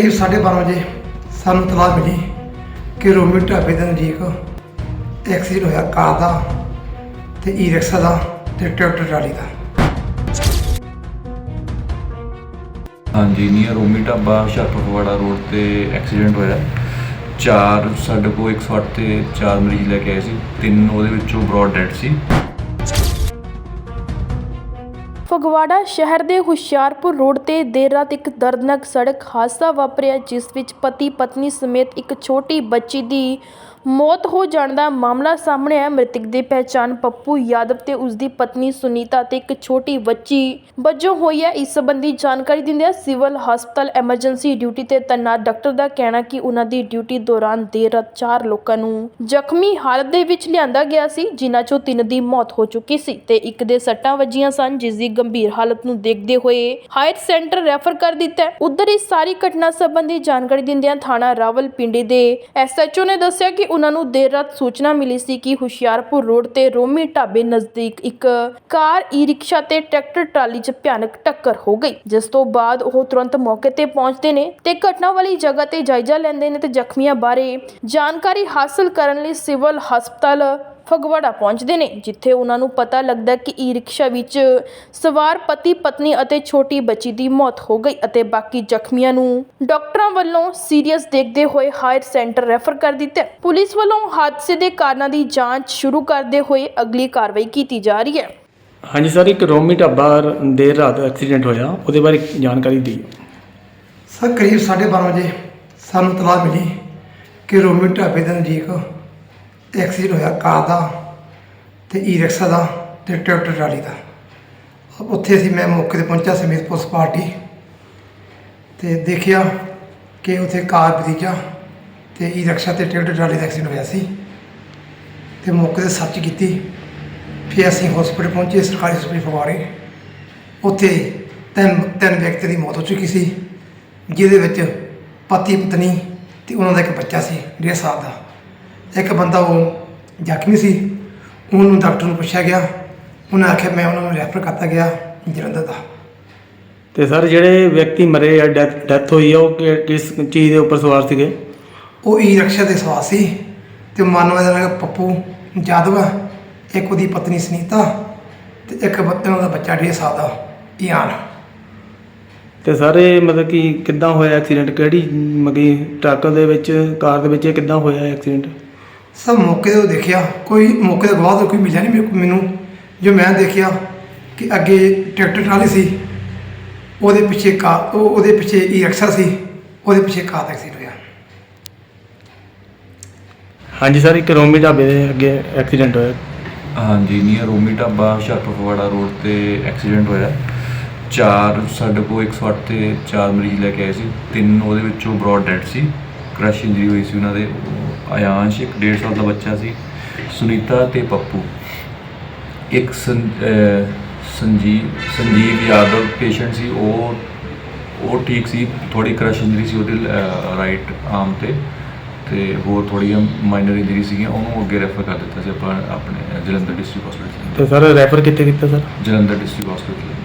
ਕਰੀਬ 12:30 ਵਜੇ ਸਾਨੂੰ ਤਲਾਹ ਮਿਲੀ ਕਿ ਰੋਮੀ ਢਾਬੇ ਦੇ ਨਜ਼ਦੀਕ ਐਕਸੀਡੈਂਟ ਹੋਇਆ ਕਾਰ ਦਾ ਤੇ ਈ ਰਿਕਸ਼ਾ ਦਾ ਤੇ ਟਰੈਕਟਰ ਟਰਾਲੀ ਦਾ। ਹਾਂਜੀ ਨੀਅਰ ਰੋਮੀ ਢਾਬਾ ਹੁਸ਼ਿਆਰਪੁਰ ਫਗਵਾੜਾ ਰੋਡ ਤੇ ਐਕਸੀਡੈਂਟ ਹੋਇਆ। ਚਾਰ, ਸਾਡੇ ਕੋਲ 108 ਤੇ ਚਾਰ ਮਰੀਜ਼ ਲੈ ਕੇ ਆਏ ਸੀ। ਤਿੰਨ ਉਹਦੇ ਵਿੱਚੋਂ ਬ੍ਰੌਡ ਡੈਡ ਸੀ। ਫਗਵਾੜਾ ਸ਼ਹਿਰ ਦੇ ਹੁਸ਼ਿਆਰਪੁਰ ਰੋਡ ਤੇ ਦੇਰ ਰਾਤ ਇੱਕ ਦਰਦਨਾਕ ਸੜਕ ਹਾਦਸਾ ਵਾਪਰਿਆ, ਜਿਸ ਵਿੱਚ ਪਤੀ ਪਤਨੀ ਸਮੇਤ ਇੱਕ ਛੋਟੀ ਬੱਚੀ ਦੀ ਮੌਤ ਹੋ ਜਾਣ ਦਾ ਮਾਮਲਾ ਸਾਹਮਣੇ ਆਇਆ। ਮ੍ਰਿਤਕ ਦੀ ਪਹਿਚਾਣ ਪੱਪੂ ਯਾਦਵ ਤੇ ਉਸ ਦੀ ਪਤਨੀ ਸੁਨੀਤਾ ਤੇ ਇੱਕ ਛੋਟੀ ਬੱਚੀ ਵਜੋਂ ਹੋਈ ਹੈ। ਇਸ ਸੰਬੰਧੀ ਜਾਣਕਾਰੀ ਦਿੰਦਿਆਂ ਸਿਵਲ ਹਸਪਤਾਲ ਐਮਰਜੈਂਸੀ ਡਿਊਟੀ ਤੇ ਤੈਨਾਤ ਡਾਕਟਰ ਦਾ ਕਹਿਣਾ ਕਿ ਉਹਨਾਂ ਦੀ ਡਿਊਟੀ ਦੌਰਾਨ ਦੇਰ ਰਾਤ ਚਾਰ ਲੋਕਾਂ ਨੂੰ ਜ਼ਖਮੀ ਹਾਲਤ ਦੇ ਵਿੱਚ ਲਿਆਂਦਾ ਗਿਆ ਸੀ, ਜਿਨ੍ਹਾਂ ਚੋਂ ਤਿੰਨ ਦੀ ਮੌਤ ਹੋ ਚੁੱਕੀ ਸੀ ਤੇ ਇੱਕ ਦੇ ਸੱਟਾਂ ਵੱਜੀਆਂ ਸਨ, ਜਿਸ ਦੀ ਗੰਭੀਰ ਹਾਲਤ ਨੂੰ ਦੇਖਦੇ ਹੋਏ ਹਾਇਰ ਸੈਂਟਰ ਰੈਫਰ ਕਰ ਦਿੱਤਾ ਉਧਰ ਇਸ ਸਾਰੀ ਘਟਨਾ ਸੰਬੰਧੀ ਜਾਣਕਾਰੀ ਦਿੰਦਿਆਂ ਥਾਣਾ ਰਾਵਲਪਿੰਡੀ ਦੇ ਐਸਐਚਓ ਨੇ ਦੱਸਿਆ ਕਿ ਉਹਨਾਂ ਨੂੰ ਦੇਰ ਰਾਤ ਸੂਚਨਾ ਮਿਲੀ ਸੀ ਕਿ ਹੁਸ਼ਿਆਰਪੁਰ ਰੋਡ ਤੇ ਰੋਮੀ ਢਾਬੇ ਨਜ਼ਦੀਕ ਇੱਕ ਕਾਰ ਈ ਰਿਕਸ਼ਾ ਤੇ ਟਰੈਕਟਰ ਟਰਾਲੀ 'ਚ ਭਿਆਨਕ ਟੱਕਰ ਹੋ ਗਈ, ਜਿਸ ਤੋਂ ਬਾਅਦ ਉਹ ਤੁਰੰਤ ਮੌਕੇ ਤੇ ਪਹੁੰਚਦੇ ਨੇ ਤੇ ਘਟਨਾ ਵਾਲੀ ਜਗ੍ਹਾ ਤੇ ਜਾਇਜ਼ਾ ਲੈਂਦੇ ਨੇ ਤੇ ਜ਼ਖਮੀਆਂ ਬਾਰੇ ਜਾਣਕਾਰੀ ਹਾਸਲ ਕਰਨ ਲਈ ਸਿਵਲ ਹਸਪਤਾਲ ਫਗਵਾੜਾ ਪਹੁੰਚਦੇ ਨੇ ਜਿੱਥੇ ਉਹਨਾਂ ਨੂੰ ਪਤਾ ਲੱਗਦਾ ਕਿ ਈ ਰਿਕਸ਼ਾ ਵਿੱਚ ਸਵਾਰ ਪਤੀ ਪਤਨੀ ਅਤੇ ਛੋਟੀ ਬੱਚੀ ਦੀ ਮੌਤ ਹੋ ਗਈ ਅਤੇ ਬਾਕੀ ਜ਼ਖਮੀਆਂ ਨੂੰ ਡਾਕਟਰਾਂ ਵੱਲੋਂ ਸੀਰੀਅਸ ਦੇਖਦੇ ਹੋਏ ਹਾਇਰ ਸੈਂਟਰ ਰੈਫਰ ਕਰ ਦਿੱਤਾ ਹੈ। ਪੁਲਿਸ ਵੱਲੋਂ ਹਾਦਸੇ ਦੇ ਕਾਰਨਾਂ ਦੀ ਜਾਂਚ ਸ਼ੁਰੂ ਕਰਦੇ ਹੋਏ ਅਗਲੀ ਕਾਰਵਾਈ ਕੀਤੀ ਜਾ ਰਹੀ ਹੈ ਹਾਂਜੀ ਸਰ ਇੱਕ ਰੋਮੀ ਢਾਬਾ ਦੇਰ ਰਾਤ ਐਕਸੀਡੈਂਟ ਹੋਇਆ ਉਹਦੇ ਬਾਰੇ ਜਾਣਕਾਰੀ ਦਿਓ ਸਰ ਕਰੀਬ 12:30 ਵਜੇ ਸਾਨੂੰ ਤਲਾਹ ਮਿਲੀ ਕਿ ਰੋਮੀ ਢਾਬੇ ਦੇ ਨਜ਼ਦੀਕ ਐਕਸੀਡੈਂਟ ਹੋਇਆ ਕਾਰ ਦਾ ਤੇ ਈ ਰਿਕਸ਼ਾ ਦਾ ਤੇ ਟਰੈਕਟਰ ਟਰਾਲੀ ਦਾ। ਉੱਥੇ ਅਸੀਂ ਮੈਂ ਮੌਕੇ ਤੇ ਪਹੁੰਚਿਆ ਸਮੇਤ ਪੁਲਿਸ ਪਾਰਟੀ ਤੇ ਦੇਖਿਆ ਕਿ ਉੱਥੇ ਕਾਰ ਭਤੀਜਾ ਤੇ ਈ ਰਿਕਸ਼ਾ ਤੇ ਟਰੈਕਟਰ ਟਰਾਲੀ ਦਾ ਐਕਸੀਡੈਂਟ ਹੋਇਆ ਸੀ ਤੇ ਮੌਕੇ ਤੇ ਸਰਚ ਕੀਤੀ, ਫਿਰ ਅਸੀਂ ਹਸਪੀਟਲ ਪਹੁੰਚੇ, ਸਰਕਾਰੀ ਹਸਪਤਾਲ ਫਗਵਾੜੇ। ਉੱਥੇ ਤਿੰਨ ਤਿੰਨ ਵਿਅਕਤੀ ਦੀ ਮੌਤ ਹੋ ਚੁੱਕੀ ਸੀ, ਜਿਹਦੇ ਵਿੱਚ ਪਤੀ, ਪਤਨੀ ਤੇ ਉਹਨਾਂ ਦਾ ਇੱਕ ਬੱਚਾ ਸੀ, ਡੇਢ ਸਾਲ ਦਾ। ਇੱਕ ਬੰਦਾ ਉਹ ਜ਼ਖਮੀ ਸੀ ਉਹਨੂੰ ਡਾਕਟਰ ਨੂੰ ਪੁੱਛਿਆ ਗਿਆ ਉਹਨਾਂ ਆਖਿਆ ਮੈਂ ਉਹਨਾਂ ਨੂੰ ਰੈਫਰ ਕਰਤਾ ਗਿਆ ਜਲੰਧਰ ਦਾ। ਤੇ ਸਰ ਜਿਹੜੇ ਵਿਅਕਤੀ ਮਰੇ ਆ ਡੈਥ ਹੋਈ ਆ ਉਹ ਕਿ- ਕਿਸ ਚੀਜ਼ ਦੇ ਉੱਪਰ ਸਵਾਰ ਸੀਗੇ? ਉਹ ਈ ਰਿਕਸ਼ਾ ਦੇ ਸਵਾਰ ਸੀ ਤੇ ਮਾਨਵਾ ਦਾ ਨਾਮ ਪੱਪੂ ਜਾਦਵ ਆ, ਇੱਕ ਉਹਦੀ ਪਤਨੀ ਸੁਨੀਤਾ ਤੇ ਇੱਕ ਬ- ਉਹਨਾਂ ਦਾ ਬੱਚਾ ਡੇਢ ਸਾਲ ਦਾ ਇਆਨ। ਤੇ ਸਰ ਇਹ ਮਤਲਬ ਕਿ ਕਿੱਦਾਂ ਹੋਇਆ ਐਕਸੀਡੈਂਟ? ਕਿਹੜੀ ਮਗੀ ਟਰੱਕ ਦੇ ਵਿੱਚ ਕਾਰ ਦੇ ਵਿੱਚ ਇਹ ਕਿੱਦਾਂ ਹੋਇਆ ਐਕਸੀਡੈਂਟ? ਸਭ ਮੌਕੇ ਤੇ ਉਹ ਦੇਖਿਆ। ਕੋਈ ਮੌਕੇ ਤੇ ਗਵਾਹ ਤਾਂ ਕੋਈ ਮਿਲਿਆ ਨਹੀਂ ਮੇਰੇ- ਮੈਨੂੰ। ਜੋ ਮੈਂ ਦੇਖਿਆ ਕਿ ਅੱਗੇ ਟਰੈਕਟਰ ਟਰਾਲੀ ਸੀ ਉਹਦੇ ਪਿੱਛੇ ਕਾਰ ਉਹ- ਉਹਦੇ ਪਿੱਛੇ ਈ ਰਿਕਸ਼ਾ ਸੀ ਉਹਦੇ ਪਿੱਛੇ ਕਾਰ ਦਾ ਐਕਸੀਡੈਂਟ ਹੋਇਆ। ਹਾਂਜੀ ਸਰ ਇੱਕ ਰੋਮੀ ਢਾਬੇ ਦੇ ਅੱਗੇ ਐਕਸੀਡੈਂਟ ਹੋਇਆ। ਹਾਂਜੀ ਨੀਅਰ ਰੋਮੀ ਢਾਬਾ ਹੁਸ਼ਿਆਰਪੁਰ ਫਗਵਾੜਾ ਰੋਡ ਤੇ ਐਕਸੀਡੈਂਟ ਹੋਇਆ। ਚਾਰ ਸਾਡੇ ਕੋਲ 108 ਤੇ ਚਾਰ ਮਰੀਜ਼ ਲੈ ਕੇ ਆਏ ਸੀ। ਤਿੰਨ ਉਹਦੇ ਵਿੱਚੋਂ ਬ੍ਰੌਡ ਡੈਡ ਸੀ। ਕ੍ਰਸ਼ ਇੰਜਰੀ ਹੋਈ ਸੀ ਉਹਨਾਂ ਦੇ। ਆਯਾਂਸ਼ ਇੱਕ 1.5 ਸਾਲ ਦਾ ਬੱਚਾ ਸੀ ਸੁਨੀਤਾ ਤੇ ਪੱਪੂ। ਇੱਕ ਸੰਜੀਵ ਸੰਜੀਵ ਯਾਦਵ ਪੇਸ਼ੈਂਟ ਸੀ ਉਹ ਉਹ ਠੀਕ ਸੀ ਥੋੜੀ ਕ੍ਰਸ਼ ਇੰਜਰੀ ਸੀ ਉਹਦੇ ਰਾਈਟ ਆਰਮ ਤੇ ਤੇ ਹੋਰ ਥੋੜ੍ਹੀਆਂ ਮਾਈਨਰ ਇੰਜਰੀ ਸੀਗੀਆਂ ਉਹਨੂੰ ਅੱਗੇ ਰੈਫਰ ਕਰ ਦਿੱਤਾ ਸੀ ਆਪਾਂ ਆਪਣੇ ਜਲੰਧਰ ਡਿਸਟ੍ਰਿਕਟ ਹਸਪੀਟਲ ਤੇ ਸਰ ਰੈਫਰ ਕਿੱਥੇ ਕੀਤਾ ਸਰ ਜਲੰਧਰ ਡਿਸਟ੍ਰਿਕਟ ਹਸਪੀਟਲ